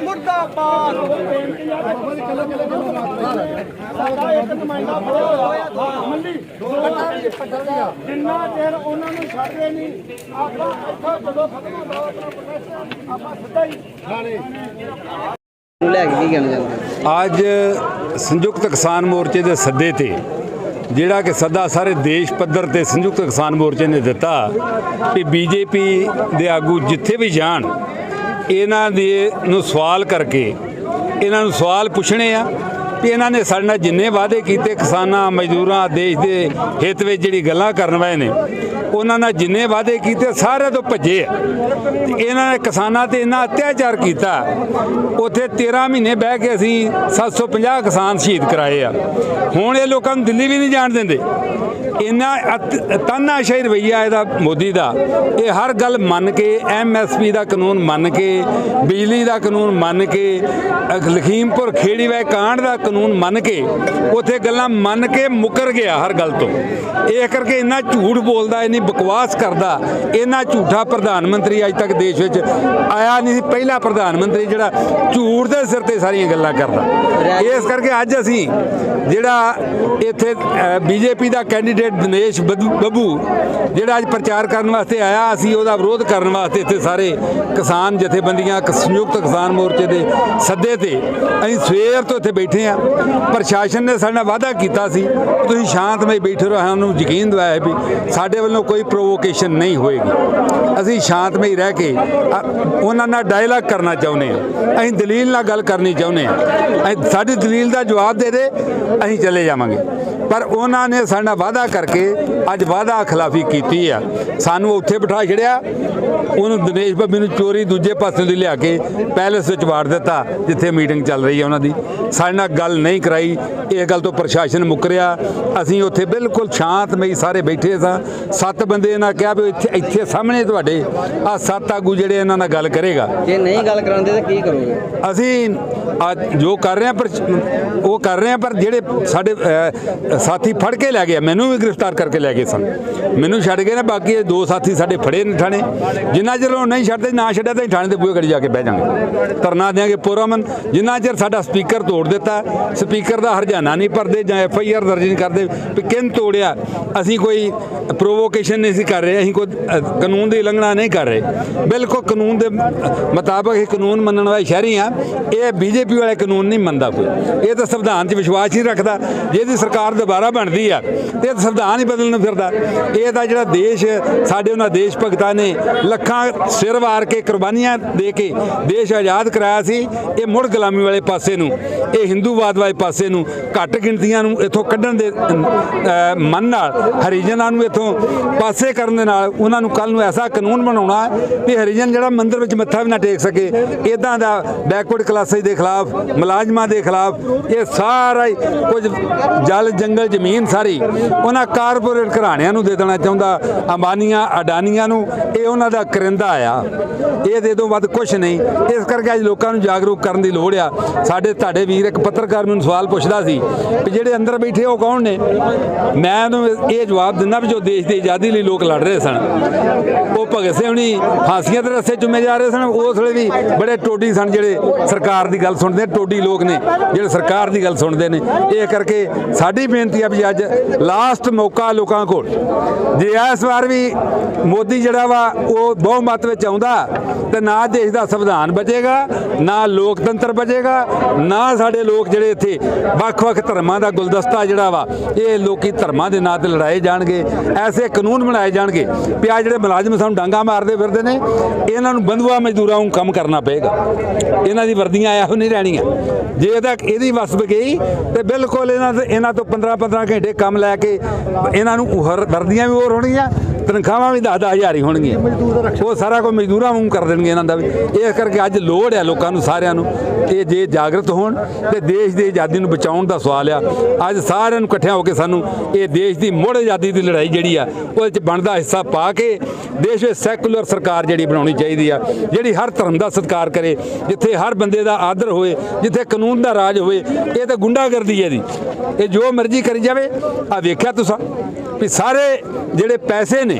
ਜਿੰਦਾਬਾਦ ਸਾਡਾ ਇੱਕ ਨੁਮਾਇੰਦਾ ਹੋਇਆ ਮੰਡੀ ਜਿੰਨਾ ਚਿਰ ਉਹਨਾਂ ਨੂੰ ਛੱਡਦੇ ਨਹੀਂ ਆਪਾਂ ਇੱਥੋਂ ਜਦੋਂ ਖਤਮ ਹੁੰਦਾ ਆਪਣਾ ਪ੍ਰੋਟੈਸਟ ਆਪਾਂ ਸਿੱਧਾ ਹੀ ਥਾਣੇ ਲੈ ਕੇ ਕੀ ਕਹਿਣਾ ਚਾਹੁੰਦੇ ਅੱਜ ਸੰਯੁਕਤ ਕਿਸਾਨ ਮੋਰਚੇ ਦੇ ਸੱਦੇ ਤੇ, ਜਿਹੜਾ ਕਿ ਸੱਦਾ ਸਾਰੇ ਦੇਸ਼ ਪੱਧਰ ਤੇ ਸੰਯੁਕਤ ਕਿਸਾਨ ਮੋਰਚੇ ਨੇ ਦਿੱਤਾ ਕਿ ਬੀਜੇਪੀ ਦੇ ਆਗੂ ਜਿੱਥੇ ਵੀ ਜਾਣ ਇਹਨਾਂ ਦੇ ਨੂੰ ਸਵਾਲ ਕਰਕੇ, ਇਹਨਾਂ ਨੂੰ ਸਵਾਲ ਪੁੱਛਣੇ ਆ ਵੀ ਇਹਨਾਂ ਨੇ ਸਾਡੇ ਨਾਲ ਜਿੰਨੇ ਵਾਅਦੇ ਕੀਤੇ ਕਿਸਾਨਾਂ, ਮਜ਼ਦੂਰਾਂ, ਦੇਸ਼ ਦੇ ਹਿੱਤ ਵਿੱਚ ਜਿਹੜੀ ਗੱਲਾਂ ਕਰਨ ਵਾਲੇ ਨੇ, ਉਹਨਾਂ ਨਾਲ ਜਿੰਨੇ ਵਾਅਦੇ ਕੀਤੇ ਸਾਰੇ ਤੋਂ ਭੱਜੇ ਆ। ਇਹਨਾਂ ਨੇ ਕਿਸਾਨਾਂ ਤੇ ਇੰਨਾ ਅਤਿਆਚਾਰ ਕੀਤਾ, ਉੱਥੇ 13 ਮਹੀਨੇ ਬਹਿ ਕੇ ਅਸੀਂ 750 ਕਿਸਾਨ ਸ਼ਹੀਦ ਕਰਾਏ ਆ। ਹੁਣ ਇਹ ਲੋਕਾਂ ਨੂੰ ਦਿੱਲੀ ਵੀ ਨਹੀਂ ਜਾਣ ਦਿੰਦੇ। ਇੰਨਾ ਤਾਨਾਸ਼ਾਹੀ ਰਵਈਆ ਇਹਦਾ ਮੋਦੀ ਦਾ। ਇਹ ਹਰ ਗੱਲ ਮੰਨ ਕੇ ਐਮਐਸਪੀ ਦਾ ਕਾਨੂੰਨ ਮੰਨ ਕੇ ਬਿਜਲੀ ਦਾ ਕਾਨੂੰਨ ਮੰਨ ਕੇ ਲਖੀਮਪੁਰ ਖੇੜੀ ਵੇ ਕਾਂਡ ਦਾ ਕਾਨੂੰਨ ਮੰਨ ਕੇ ਉੱਥੇ ਗੱਲਾਂ ਮੰਨ ਕੇ ਮੁਕਰ ਗਿਆ ਹਰ ਗੱਲ ਤੋਂ। ਇਹ ਕਰਕੇ ਇੰਨਾ ਝੂਠ ਬੋਲਦਾ ਇੰਨੀ ਬਕਵਾਸ ਕਰਦਾ ਇੰਨਾ ਝੂਠਾ ਪ੍ਰਧਾਨ ਮੰਤਰੀ ਅੱਜ ਤੱਕ ਦੇਸ਼ ਵਿੱਚ ਆਇਆ ਨਹੀਂ ਸੀ। ਪਹਿਲਾ ਪ੍ਰਧਾਨ ਮੰਤਰੀ ਜਿਹੜਾ ਝੂਠ ਦੇ ਸਿਰ ਤੇ ਸਾਰੀਆਂ ਗੱਲਾਂ ਕਰਦਾ। ਇਸ ਕਰਕੇ ਅੱਜ ਅਸੀਂ ਜਿਹੜਾ ਇੱਥੇ ਬੀਜੇਪੀ ਦਾ ਕੈਂਡੀਡੇਟ ਦਿਨੇਸ਼ ਬੱਬੂ- ਬੱਬੂ, ਜਿਹੜਾ ਅੱਜ ਪ੍ਰਚਾਰ ਕਰਨ ਵਾਸਤੇ ਆਇਆ, ਅਸੀਂ ਉਹਦਾ ਵਿਰੋਧ ਕਰਨ ਵਾਸਤੇ ਇੱਥੇ ਸਾਰੇ ਕਿਸਾਨ ਜਥੇਬੰਦੀਆਂ ਸੰਯੁਕਤ ਕਿਸਾਨ ਮੋਰਚੇ ਦੇ ਸੱਦੇ ਤੇ ਅਸੀਂ ਸਵੇਰ ਤੋਂ ਇੱਥੇ ਬੈਠੇ ਆ ਪ੍ਰਸ਼ਾਸਨ ਨੇ ਸਾਡਾ ਵਾਅਦਾ ਕੀਤਾ ਸੀ ਤੁਸੀਂ ਸ਼ਾਂਤਮਈ ਬੈਠੇ ਰਹੋ, ਸਾਨੂੰ ਯਕੀਨ ਦਿਵਾਇਆ ਵੀ ਸਾਡੇ ਵੱਲੋਂ ਕੋਈ ਪ੍ਰੋਵੋਕੇਸ਼ਨ ਨਹੀਂ ਹੋਏਗੀ। ਅਸੀਂ ਸ਼ਾਂਤਮਈ ਰਹਿ ਕੇ ਉਹਨਾਂ ਨਾਲ ਡਾਇਲਾਗ ਕਰਨਾ ਚਾਹੁੰਦੇ ਆ ਅਸੀਂ ਦਲੀਲ ਨਾਲ ਗੱਲ ਕਰਨੀ ਚਾਹੁੰਦੇ ਆ ਸਾਡੀ ਦਲੀਲ ਦਾ ਜਵਾਬ ਦੇ ਦੇ, ਅਸੀਂ ਚਲੇ ਜਾਵਾਂਗੇ। Thank you. ਪਰ ਉਹਨਾਂ ਨੇ ਸਾਡੇ ਵਾਅਦਾ ਕਰਕੇ ਅੱਜ ਵਾਅਦਾ ਖਿਲਾਫੀ ਕੀਤੀ ਆ। ਸਾਨੂੰ ਉੱਥੇ ਬਿਠਾ ਛੜਿਆ ਉਹਨੂੰ ਦਿਨੇਸ਼ ਬੱਬੀ ਨੂੰ ਚੋਰੀ ਦੂਜੇ ਪਾਸੇ ਦੀ ਲਿਆ ਕੇ ਪੈਲੇਸ ਵਿੱਚ ਵਾੜ ਦਿੱਤਾ ਜਿੱਥੇ ਮੀਟਿੰਗ ਚੱਲ ਰਹੀ ਹੈ ਉਹਨਾਂ ਦੀ। ਸਾਡੇ ਨਾਲ ਗੱਲ ਨਹੀਂ ਕਰਾਈ। ਇਹ ਗੱਲ ਤੋਂ ਪ੍ਰਸ਼ਾਸਨ ਮੁੱਕਰਿਆ ਅਸੀਂ ਉੱਥੇ ਬਿਲਕੁਲ ਸ਼ਾਂਤਮਈ ਸਾਰੇ ਬੈਠੇ ਸਾਂ। ਸੱਤ ਬੰਦੇ ਇਹਨਾਂ ਕਿਹਾ ਵੀ ਇੱਥੇ ਇੱਥੇ ਸਾਹਮਣੇ ਤੁਹਾਡੇ। ਆ ਸੱਤ ਆਗੂ ਜਿਹੜੇ ਇਹਨਾਂ ਨਾਲ ਗੱਲ ਕਰੇਗਾ। ਜੇ ਨਹੀਂ ਗੱਲ ਕਰਾਉਂਦੇ ਤਾਂ ਕੀ ਕਰੋਗੇ? ਅਸੀਂ ਅੱਜ ਜੋ ਕਰ ਰਹੇ ਹਾਂ ਪਰ ਉਹ ਕਰ ਰਹੇ ਹਾਂ ਪਰ ਜਿਹੜੇ ਸਾਡੇ ਸਾਥੀ ਫੜ ਕੇ ਲੈ ਗਿਆ, ਮੈਨੂੰ ਵੀ ਗ੍ਰਿਫਤਾਰ ਕਰਕੇ ਲੈ ਗਏ ਸਨ। ਮੈਨੂੰ ਛੱਡ ਗਏ ਨੇ, ਬਾਕੀ ਇਹ ਦੋ ਸਾਥੀ ਸਾਡੇ ਫੜੇ ਨੇ ਥਾਣੇ। ਜਿੰਨਾ ਚਿਰ ਉਹ ਨਹੀਂ ਛੱਡਦੇ, ਨਾ ਛੱਡਿਆ ਤਾਂ ਅਸੀਂ ਥਾਣੇ ਦੇ ਬੂਹੇ ਘੜੀ ਜਾ ਕੇ ਬਹਿ ਜਾਵਾਂਗੇ। ਧਰਨਾ ਦਿਆਂਗੇ ਪੁਰਮਨ ਜਿੰਨਾ ਚਿਰ ਸਾਡਾ ਸਪੀਕਰ ਤੋੜ ਦਿੱਤਾ, ਸਪੀਕਰ ਦਾ ਹਰਜਾਨਾ ਨਹੀਂ ਭਰਦੇ ਜਾਂ ਐਫ ਆਈ ਆਰ ਦਰਜ ਨਹੀਂ ਕਰਦੇ, ਵੀ ਕਿਨ ਤੋੜਿਆ, ਅਸੀਂ ਕੋਈ ਪ੍ਰੋਵੋਕੇਸ਼ਨ ਨਹੀਂ ਸੀ ਕਰ ਰਹੇ, ਅਸੀਂ ਕੋਈ ਕਾਨੂੰਨ ਦੀ ਉਲੰਘਣਾ ਨਹੀਂ ਕਰ ਰਹੇ। ਬਿਲਕੁਲ ਕਾਨੂੰਨ ਦੇ ਮੁਤਾਬਕ ਇਹ ਕਾਨੂੰਨ ਮੰਨਣ ਵਾਲੇ ਸ਼ਹਿਰੀ ਆ, ਇਹ ਬੀਜੇਪੀ ਵਾਲੇ ਕਾਨੂੰਨ ਨਹੀਂ ਮੰਨਦਾ ਕੋਈ। ਇਹ ਤਾਂ ਸੰਵਿਧਾਨ 'ਚ ਵਿਸ਼ਵਾਸ ਹੀ ਰੱਖਦਾ। ਜਿਹਦੀ ਸਰਕਾਰ ਦੇ ਦੁਬਾਰਾ ਬਣਦੀ ਆ। ਤੇ ਇਹ ਸੰਵਿਧਾਨ ਹੀ ਬਦਲਣ ਨੂੰ ਫਿਰਦਾ। ਇਹ ਤਾਂ ਜਿਹੜਾ ਦੇਸ਼, ਸਾਡੇ ਉਹਨਾਂ ਦੇਸ਼ ਭਗਤਾਂ ਨੇ ਲੱਖਾਂ ਸਿਰ ਵਾਰ ਕੇ ਕੁਰਬਾਨੀਆਂ ਦੇ ਕੇ ਦੇਸ਼ ਆਜ਼ਾਦ ਕਰਾਇਆ ਸੀ। ਇਹ ਮੁੜ ਗੁਲਾਮੀ ਵਾਲੇ ਪਾਸੇ ਨੂੰ, ਇਹ ਹਿੰਦੂਵਾਦ ਵਾਲੇ ਪਾਸੇ ਨੂੰ ਘੱਟ ਗਿਣਤੀਆਂ ਨੂੰ ਇੱਥੋਂ ਕੱਢਣ ਦੇ ਮਨ ਨਾਲ, ਹਰੀਜਨਾਂ ਨੂੰ ਇੱਥੋਂ ਪਾਸੇ ਕਰਨ ਦੇ ਨਾਲ ਉਹਨਾਂ ਨੂੰ ਕੱਲ ਨੂੰ ਐਸਾ ਕਾਨੂੰਨ ਬਣਾਉਣਾ ਵੀ ਹਰੀਜਨ ਜਿਹੜਾ ਮੰਦਿਰ ਵਿੱਚ ਮੱਥਾ ਵੀ ਨਾ ਟੇਕ ਸਕੇ। ਇਦਾਂ ਦਾ ਬੈਕਵਰਡ ਕਲਾਸਿਸ ਦੇ ਖਿਲਾਫ, ਮੁਲਾਜ਼ਮਾਂ ਦੇ ਖਿਲਾਫ ਇਹ ਸਾਰਾ ਕੁਝ ਜਲ ਜੰਗਲ ਜ਼ਮੀਨ ਸਾਰੀ ਉਹਨਾਂ ਕਾਰਪੋਰੇਟ ਘਰਾਣਿਆਂ ਨੂੰ ਦੇ ਦੇਣਾ ਚਾਹੁੰਦਾ, ਅੰਬਾਨੀਆਂ, ਅਡਾਨੀਆਂ ਨੂੰ, ਇਹ ਉਹਨਾਂ ਦਾ ਕਰਿੰਦਾ ਆ। ਇਹ ਦੇ ਤੋਂ ਵੱਧ ਕੁਝ ਨਹੀਂ। ਇਸ ਕਰਕੇ ਅੱਜ ਲੋਕਾਂ ਨੂੰ ਜਾਗਰੂਕ ਕਰਨ ਦੀ ਲੋੜ ਆ। ਸਾਡੇ ਤੁਹਾਡੇ ਵੀਰ ਇੱਕ ਪੱਤਰਕਾਰ ਮੈਨੂੰ ਸਵਾਲ ਪੁੱਛਦਾ ਸੀ ਵੀ ਜਿਹੜੇ ਅੰਦਰ ਬੈਠੇ ਉਹ ਕੌਣ ਨੇ? ਮੈਂ ਉਹਨੂੰ ਇਹ ਜਵਾਬ ਦਿੰਦਾ ਵੀ ਜੋ ਦੇਸ਼ ਦੀ ਆਜ਼ਾਦੀ ਲਈ ਲੋਕ ਲੜ ਰਹੇ ਸਨ, ਉਹ ਭਗਤ ਸਿੰਘ ਹੁਣੀ ਫਾਂਸੀਆਂ ਦੇ ਰਸਤੇ ਚੁੰਮੇ ਜਾ ਰਹੇ ਸਨ, ਉਸ ਵੇਲੇ ਵੀ ਬੜੇ ਟੋਡੀ ਸਨ ਜਿਹੜੇ ਸਰਕਾਰ ਦੀ ਗੱਲ ਸੁਣਦੇ ਟੋਡੀ ਲੋਕ ਨੇ, ਜਿਹੜੇ ਸਰਕਾਰ ਦੀ ਗੱਲ ਸੁਣਦੇ ਨੇ। ਇਹ ਕਰਕੇ ਸਾਡੀ ਬੇਨਤੀ ਆ ਵੀ ਅੱਜ ਲਾਸਟ ਮੌਕਾ ਲੋਕਾਂ ਕੋਲ। ਜੇ ਇਸ ਵਾਰ ਵੀ ਮੋਦੀ ਜਿਹੜਾ ਵਾ, ਉਹ ਬਹੁਮਤ ਵਿੱਚ ਆਉਂਦਾ, ਤੇ ਨਾ ਦੇਸ਼ ਦਾ ਸੰਵਿਧਾਨ ਬਚੇਗਾ, ਨਾ ਲੋਕਤੰਤਰ ਬਚੇਗਾ, ਨਾ ਸਾਡੇ ਲੋਕ ਜਿਹੜੇ ਇੱਥੇ ਵੱਖ-ਵੱਖ ਧਰਮਾਂ ਦਾ ਗੁਲਦਸਤਾ ਜਿਹੜਾ ਵਾ, ਇਹ ਲੋਕੀ ਧਰਮਾਂ ਦੇ ਨਾਂ ਤੇ ਲੜਾਏ ਜਾਣਗੇ, ਐਸੇ ਕਾਨੂੰਨ ਬਣਾਏ ਜਾਣਗੇ, ਵੀ ਆ ਜਿਹੜੇ ਮੁਲਾਜ਼ਮ ਸਾਨੂੰ ਡਾਂਗਾ ਮਾਰਦੇ ਫਿਰਦੇ ਨੇ, ਇਹਨਾਂ ਨੂੰ ਬੰਧੂਆ ਮਜ਼ਦੂਰਾਂ ਨੂੰ ਕੰਮ ਕਰਨਾ ਪਏਗਾ। ਇਹਨਾਂ ਦੀ ਵਰਦੀਆਂ ਇਹੋ ਨਹੀਂ ਰਹਿਣੀਆਂ। ਜੇ ਇਹਦਾ ਇਹਦੀ ਵਸ ਗਈ ਤੇ ਬਿਲਕੁਲ ਇਹਨਾਂ ਇਹਨਾਂ ਤੋਂ 15-15 ਘੰਟੇ ਕੰਮ ਲੈ ਕੇ ਇਹਨਾਂ ਨੂੰ ਹੋਰ ਵਰਦੀਆਂ ਵੀ ਹੋਰ ਹੋਣਗੀਆਂ। ਤਨਖਾਹਾਂ ਵੀ 10 ਹਜ਼ਾਰ ਹੀ ਹੋਣਗੀਆਂ। ਉਹ ਸਾਰਾ ਕੁਝ ਮਜ਼ਦੂਰਾਂ ਵਾਂਗ ਕਰ ਦੇਣਗੇ ਇਹਨਾਂ ਦਾ ਵੀ। ਇਸ ਕਰਕੇ ਅੱਜ ਲੋੜ ਹੈ ਲੋਕਾਂ ਨੂੰ, ਸਾਰਿਆਂ ਨੂੰ, ਕਿ ਜੇ ਜਾਗਰਤ ਹੋਣ ਤੇ ਦੇਸ਼ ਦੀ ਆਜ਼ਾਦੀ ਨੂੰ ਬਚਾਉਣ ਦਾ ਸਵਾਲ ਆ। ਅੱਜ ਸਾਰਿਆਂ ਨੂੰ ਇਕੱਠਿਆਂ ਹੋ ਕੇ ਸਾਨੂੰ ਇਹ ਦੇਸ਼ ਦੀ ਮੁੜ ਆਜ਼ਾਦੀ ਦੀ ਲੜਾਈ ਜਿਹੜੀ ਆ, ਉਹਦੇ ਚ ਬਣਦਾ ਹਿੱਸਾ ਪਾ ਕੇ ਦੇਸ਼ ਵਿੱਚ ਸੈਕੂਲਰ ਸਰਕਾਰ ਜਿਹੜੀ ਬਣਾਉਣੀ ਚਾਹੀਦੀ ਆ, ਜਿਹੜੀ ਹਰ ਧਰਮ ਦਾ ਸਤਿਕਾਰ ਕਰੇ, ਜਿੱਥੇ ਹਰ ਬੰਦੇ ਦਾ ਆਦਰ ਹੋਵੇ, ਜਿੱਥੇ ਕਾਨੂੰਨ ਦਾ ਰਾਜ ਹੋਵੇ, ਇਹ ਤਾਂ ਗੁੰਡਾਗਰਦੀ ਹੈ ਦੀ ਇਹ ਜੋ ਮਰਜ਼ੀ ਕਰੀ ਜਾਵੇ ਆ ਵੇਖਿਆ ਤੁਸੀਂ ਵੀ ਸਾਰੇ ਜਿਹੜੇ ਪੈਸੇ ਨੇ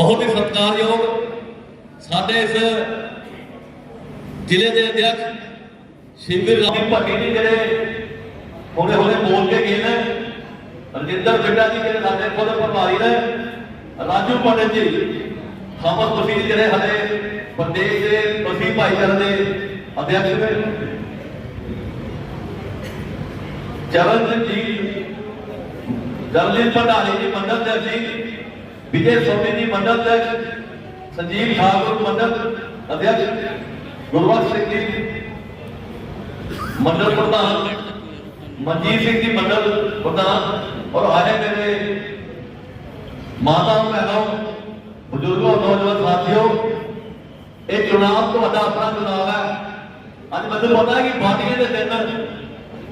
ਬਹੁਤ ਹੀ ਸਤਿਕਾਰਯੋਗ ਸਾਡੇ ਇਸ ਜ਼ਿਲ੍ਹੇ ਦੇ ਅਧਿਕਸ਼ ਸ਼ਿਵਰ ਰਾਮ ਭੱਟੀ ਜੀ ਜਿਹੜੇ ਹੁਣੇ ਹੁਣੇ ਬੋਲ ਕੇ ਗਏ ਨੇ, ਰਜਿੰਦਰ ਬਿੱਟਾ ਜੀ ਜਿਹੜੇ ਸਾਡੇ ਖੁਦ ਪ੍ਰਭਾਰੀ ਨੇ, ਰਾਜੂ ਪੰਡਿਤ ਜੀ ਥਾਮਸ ਤੁਸੀਂ ਜਿਹੜੇ ਸਾਡੇ ਪ੍ਰਦੇਸ਼ ਦੇ ਤੁਸੀਂ ਭਾਈਚਾਰੇ ਦੇ ਅਧਿਕਸ਼ ਨੇ। ਚਰਨ ਜੀ ਜਰਲੀਨ ਭੰਡਾਰੀ ਜੀ ਮੰਡਲ ਜੀ ਵਿਜੇ ਸੋਨੀ ਜੀ ਮੰਡਲ ਸੰਜੀਵ ਠਾਕੁਰ ਮੰਡਲ ਅਧਿਕਸ਼ ਗੁਰਬਖਸ਼ ਸਿੰਘ ਜੀ, ਮੰਡਲ ਪ੍ਰਧਾਨ, ਮਨਜੀਤ ਸਿੰਘ ਜੀ ਮੰਡਲ ਪ੍ਰਧਾਨ ਔਰ ਆਏ ਮੇਰੇ ਮਾਤਾ ਭੈਣੋਂ, ਬਜ਼ੁਰਗੋ, ਨੌਜਵਾਨ ਸਾਥੀਓ, ਇਹ ਚੁਣਾਵ ਤੁਹਾਡਾ ਆਪਣਾ ਚੁਣਾਵ ਹੈ। ਅੱਜ ਮੈਨੂੰ ਪਤਾ ਹੈ ਕਿ ਪਾਰਟੀਆਂ ਦੇ ਦਿਨ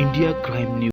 ઇન્ડિયા ક્રાઇમ ન્યૂઝ